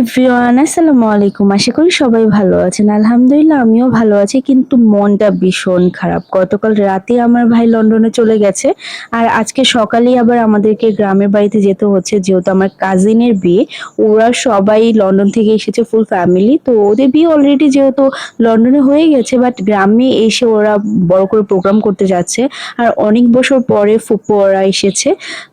Everyone, আসসালামু আলাইকুম। আশা করি সবাই ভালো আছেন। আলহামদুলিল্লাহ, আমিও ভালো আছি, কিন্তু মনটা ভীষণ খারাপ। গতকাল রাতে আমার ভাই লন্ডনে চলে গেছে, আর আজকে সকালেই আবার আমাদেরকে গ্রামের বাড়িতে যেতে হচ্ছে। যেহেতু আমার কাজিনের বিয়ে, ওরা সবাই লন্ডন থেকে এসেছে ফুল ফ্যামিলি তো ওদের বিয়ে অলরেডি যেহেতু লন্ডনে হয়ে গেছে বাট গ্রামে এসে ওরা বড় করে প্রোগ্রাম করতে যাচ্ছে। আর অনেক বছর পরে ফুপু ওরা এসেছে।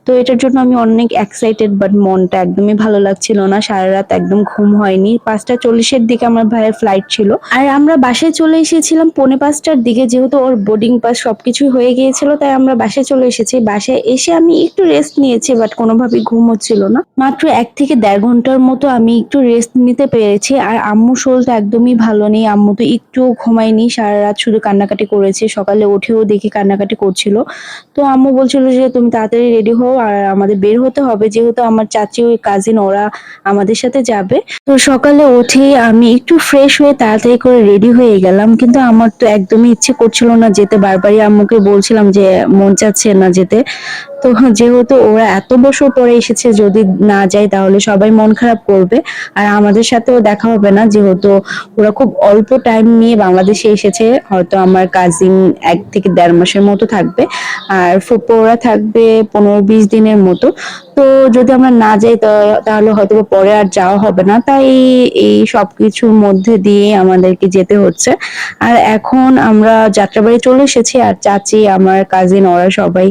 তো এটার জন্য আমি অনেক এক্সাইটেড বাট মনটা একদমই ভালো লাগছিল না। সারা রাত একদম ঘুম হয়নি। পাঁচটা চল্লিশের দিকে আমার ভাইয়ের ফ্লাইট ছিল। আর আমরা বাসায় চলে এসেছিলাম পৌনে পাঁচটার দিকে, যেহেতু ওর বোর্ডিং পাস সবকিছু হয়ে গিয়েছিল, তাই আমরা বাসায় চলে এসেছি। বাসায় এসে আমি একটু রেস্ট নিয়েছি বাট কোনোভাবেই ঘুম হচ্ছিল না। মাত্র এক থেকে দেড় ঘণ্টার মতো আমি একটু রেস্ট নিতে পেরেছি। আর আম্মু শোলটা একদমই ভালো নেই। আম্মু তো একটুও ঘুমায়নি, সারা রাত শুধু কান্নাকাটি করেছে। সকালে উঠেও দেখি কান্নাকাটি করছিল। তো আম্মু বলছিল যে, তুমি তাড়াতাড়ি রেডি হও, আর আমাদের বের হতে হবে। যেহেতু আমার চাচি ওই কাজিন ওরা আমাদের সাথে যাবে। তো সকালে উঠে আমি একটু ফ্রেশ হয়ে তাড়াতাড়ি করে রেডি হয়ে গেলাম। কিন্তু আমার তো একদমই ইচ্ছে করছিল না যেতে। বারবারই আম্মুকে বলছিলাম যে মন চাচ্ছে না যেতে। তো যেহেতু ওরা এত বছর পরে এসেছে, যদি না যায় তাহলে সবাই মন খারাপ করবে। আর আমাদের সাথেও দেখা হবে না, যেহেতু ওরা খুব অল্প টাইম নিয়ে বাংলাদেশে এসেছে। হয়তো আমার কাজিন এক থেকে দেড় মাসের মতো থাকবে। আর ফুপো ওরা থাকবে পনেরো বিশ দিনের মতো। তো যদি আমরা না যাই তাহলে হয়তো পরে আর যাওয়া হবে না। তাই এই সবকিছুর মধ্যে দিয়ে আমাদেরকে যেতে হচ্ছে। আর এখন আমরা যাত্রাবাড়ি চলে এসেছি, আর চাচি, আমার কাজিন ওরা সবাই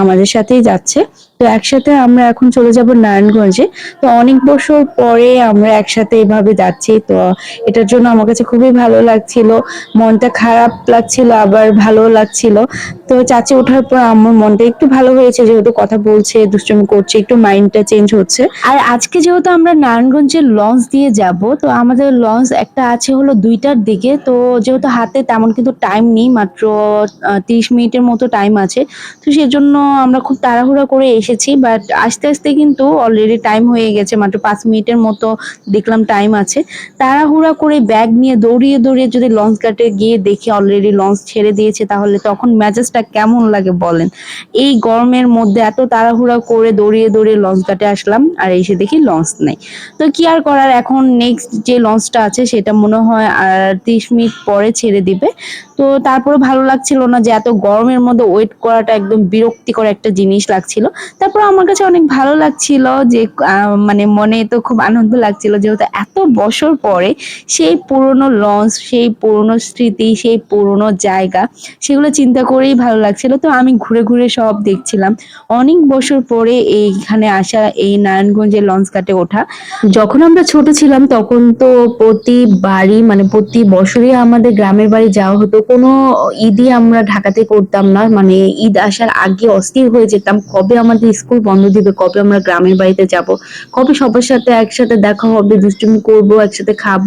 আমাদের সাথেই যাচ্ছে। তো একসাথে আমরা এখন চলে যাব নারায়ণগঞ্জে। তো অনেক বছর পরে আমরা একসাথে এভাবে যাচ্ছি, তো এটার জন্য আমার কাছে খুবই ভালো লাগছিল। মনটা খারাপ লাগছিল, আবার ভালো লাগছিল। তো চাচি ওঠার পর আমার মনটা একটু ভালো হয়েছে, যেহেতু কথা বলছে, দুষ্টুমি করছে, একটু মাইন্ডটা চেঞ্জ হচ্ছে। আর আজকে যেহেতু আমরা নারায়ণগঞ্জের লঞ্চ দিয়ে যাব, তো আমাদের লঞ্চ একটা আছে হলো দুইটার দিকে। তো যেহেতু হাতে তেমন কিন্তু টাইম নেই, মাত্র তিরিশ মিনিটের মতো টাইম আছে। তো সেজন্য আমরা খুব তাড়াহুড়া করে এসেছি বাট আস্তে আস্তে কিন্তু অলরেডি টাইম হয়ে গেছে, মাত্র পাঁচ মিনিটের মতো দেখলাম টাইম আছে। তাড়াহুড়া করে ব্যাগ নিয়ে দৌড়িয়ে দৌড়িয়ে যদি লঞ্চ ঘাটে গিয়ে দেখি অলরেডি লঞ্চ ছেড়ে দিয়েছে, তাহলে তখন মেজাজটা কেমন লাগে বলেন? এই গরমের মধ্যে এত তাড়াহুড়া করে দৌড়িয়ে দৌড়িয়ে লঞ্চ ঘাটে আসলাম, আর এসে দেখি লঞ্চ নেই। তো কি আর করার, এখন নেক্সট যে লঞ্চটা আছে, সেটা মনে হয় আর তিরিশ মিনিট পরে ছেড়ে দিবে। তো তারপরে ভালো লাগছিল না যে এত গরমের মধ্যে ওয়েট করাটা একদম বিরক্তিকর একটা জিনিস লাগছিল। তারপর আমার কাছে অনেক ভালো লাগছিল যে মানে মনে তো খুব আনন্দ লাগছিল যেহেতু এত বছর পরে সেই পুরনো লঞ্চ সেই পুরনো স্মৃতি, সেই পুরনো জায়গা, সেগুলো চিন্তা করেই ভালো লাগছিল। তো আমি ঘুরে ঘুরে সব দেখছিলাম। অনেক বছর পরে এইখানে আসা এই নারায়ণগঞ্জের লঞ্চ ঘাটে ওঠা। যখন আমরা ছোট ছিলাম তখন তো প্রতি বাড়ি মানে প্রতি বছরই আমাদের গ্রামের বাড়ি যাওয়া হতো। কোনো ঈদই আমরা ঢাকাতে করতাম না। মানে ঈদ আসার আগে অস্থির হয়ে যেতাম, কবে আমাদের স্কুল বন্ধ দিবে, কবে আমরা গ্রামের বাড়িতে যাব, কবে সবার সাথে একসাথে দেখা হবে, দুষ্টুমি করব, একসাথে খাব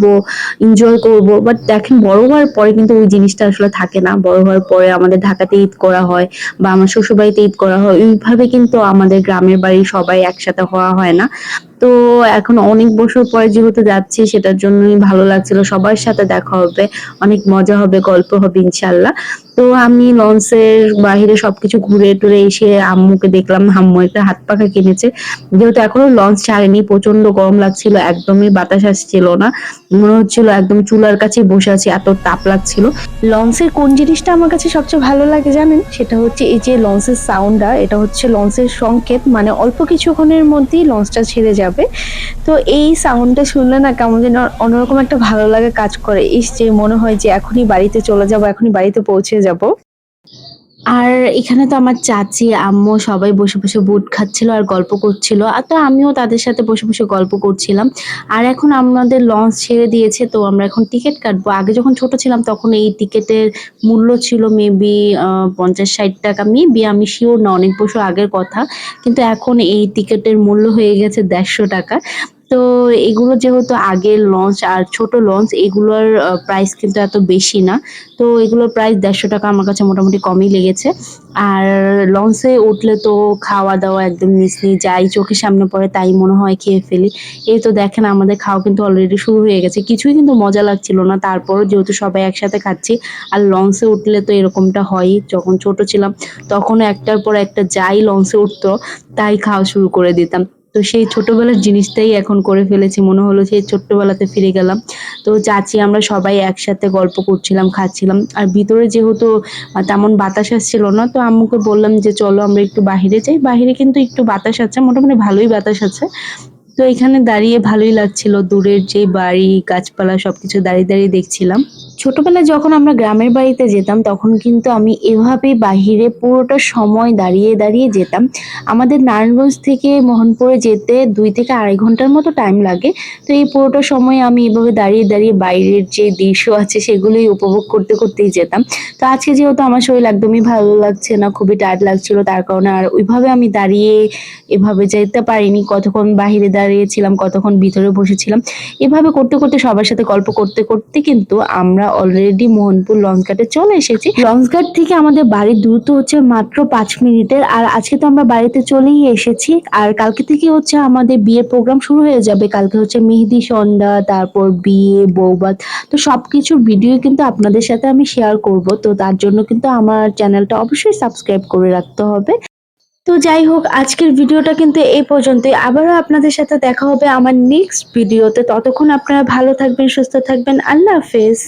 এনজয় করব। বাট দেখেন, বড় হওয়ার পরে কিন্তু ওই জিনিসটা আসলে থাকে না। বড় হওয়ার পরে আমাদের ঢাকাতে ঈদ করা হয় বা আমার শ্বশুরবাড়িতে ঈদ করা হয় এইভাবে কিন্তু আমাদের গ্রামের বাড়ি সবাই একসাথে হওয়া হয় না। তো এখন অনেক বছর পরে যেহেতু যাচ্ছি, সেটার জন্যই ভালো লাগছিল। সবার সাথে দেখা হবে, অনেক মজা হবে, গল্প হবে ইনশাল্লাহ তো আমি লঞ্চের বাহিরে সবকিছু ঘুরে টুরে এসে আম্মুকে দেখলাম, আম্মু একটা হাত পাখা কিনেছে। যেহেতু এখনও লঞ্চ ছাড়েনি প্রচণ্ড গরম লাগছিল, একদমই বাতাস আসছিল না। মনে হচ্ছিল একদম চুলার কাছে বসে আছি, এত তাপ লাগছিল। লঞ্চের কোন জিনিসটা আমার কাছে সবচেয়ে ভালো লাগে জানেন? সেটা হচ্ছে এই যে লঞ্চের সাউন্ডটা এটা হচ্ছে লঞ্চের সংকেত মানে অল্প কিছুক্ষণের মধ্যেই লঞ্চটা ছেড়ে যাবে। তো এই সাউন্ডটা শুনলে না কেমন যেন অন্যরকম একটা ভালো লাগে কাজ করে। ইস যে মনে হয় যে এখনই বাড়িতে চলে যাব, এখনই বাড়িতে পৌঁছে যাব। আর এখানে তো আমার চাচি, আম্মু সবাই বসে বসে বুট খাচ্ছিল আর গল্প করছিল। আর তো আমিও তাদের সাথে বসে বসে গল্প করছিলাম। আর এখন আমাদের লঞ্চ ছেড়ে দিয়েছে, তো আমরা এখন টিকিট কাটবো। আগে যখন ছোট ছিলাম তখন এই টিকিটের মূল্য ছিল মেবি পঞ্চাশ ষাট টাকা। মেবি আমি শিওর না, অনেক বছর আগের কথা। কিন্তু এখন এই টিকিটের মূল্য হয়ে গেছে দেড়শো টাকা। তো এগুলো যেহেতু আগের লঞ্চ আর ছোট লঞ্চ এগুলোর প্রাইস কিন্তু এত বেশি না। তো এগুলোর প্রাইস দেড়শো টাকা আমার কাছে মোটামুটি কমই লেগেছে। আর লঞ্চে উঠলে তো খাওয়া দাওয়া একদম মিস মিসলি যাই, চোখের সামনে পড়ে তাই মনে হয় খেয়ে ফেলি। এই তো দেখেন আমাদের খাওয়া কিন্তু অলরেডি শুরু হয়ে গেছে। কিছুই কিন্তু মজা লাগছিল না। তারপরও যেহেতু সবাই একসাথে খাচ্ছি, আর লঞ্চে উঠলে তো এরকমটা হয়ই। যখন ছোট ছিলাম তখন একটার পর একটা যাই লঞ্চে উঠতো, তাই খাওয়া শুরু করে দিতাম। তো সেই ছোটবেলার জিনিসটাই এখন করে ফেলেছি। মনে হলো সেই ছোট্টবেলাতে ফিরে গেলাম। তো চাচি, আমরা সবাই একসাথে গল্প করছিলাম, খাচ্ছিলাম। আর ভিতরে যেহেতু তেমন বাতাস আসছিল না, তো আম্মুকে বললাম যে, চলো আমরা একটু বাহিরে যাই। বাহিরে কিন্তু একটু বাতাস আছে, মোটামুটি ভালোই বাতাস আছে। তো এখানে দাঁড়িয়ে ভালোই লাগছিল। দূরের যে বাড়ি, গাছপালা সবকিছু দাঁড়িয়ে দাঁড়িয়ে দেখছিলাম। ছোটবেলায় যখন আমরা গ্রামের বাড়িতে যেতাম, তখন কিন্তু আমি এভাবে বাহিরে পুরোটা সময় দাঁড়িয়ে দাঁড়িয়ে যেতাম। আমাদের নারায়ণগঞ্জ থেকে মোহনপুরে যেতে দুই থেকে আড়াই ঘণ্টার মতো টাইম লাগে। তো এই পুরোটা সময় আমি এভাবে দাঁড়িয়ে দাঁড়িয়ে বাইরের যে দৃশ্য আছে, সেগুলোই উপভোগ করতে করতেই যেতাম। তো আজকে যেহেতু আমার শরীর একদমই ভালো লাগছে না, খুবই টায়ার্ড লাগছিল, তার কারণে আর ওইভাবে আমি দাঁড়িয়ে এভাবে যেতে পারিনি। কতক্ষণ বাইরে দাঁড়িয়েছিলাম, কতক্ষণ ভিতরে বসেছিলাম, এভাবে করতে করতে সবার সাথে গল্প করতে করতে কিন্তু আমরা অলরেডি মোহনপুর লঞ্চ ঘাটে চলে এসেছি। লঞ্চ ঘাট থেকে আমাদের বাড়ির দূরত্ব হচ্ছে মাত্র পাঁচ মিনিটের, আর আজকে তো আমরা বাড়িতে চলেই এসেছি, আর কালকে থেকে হচ্ছে আমাদের বিয়ের প্রোগ্রাম শুরু হয়ে যাবে। কালকে হচ্ছে মেহেদি সন্ধ্যা, তারপর বিয়ে বৌবাত তো সবকিছুর ভিডিও কিন্তু আপনাদের সাথে আমি শেয়ার করব, তো তার জন্য কিন্তু আমার চ্যানেলটা অবশ্যই সাবস্ক্রাইব করে রাখতে হবে। তো যাই হোক, আজকের ভিডিওটা কিন্তু এই পর্যন্তই। আবারও আপনাদের সাথে দেখা হবে আমার নেক্সট ভিডিওতে ততক্ষণ আপনারা ভালো থাকবেন, সুস্থ থাকবেন। আল্লাহ হাফেজ।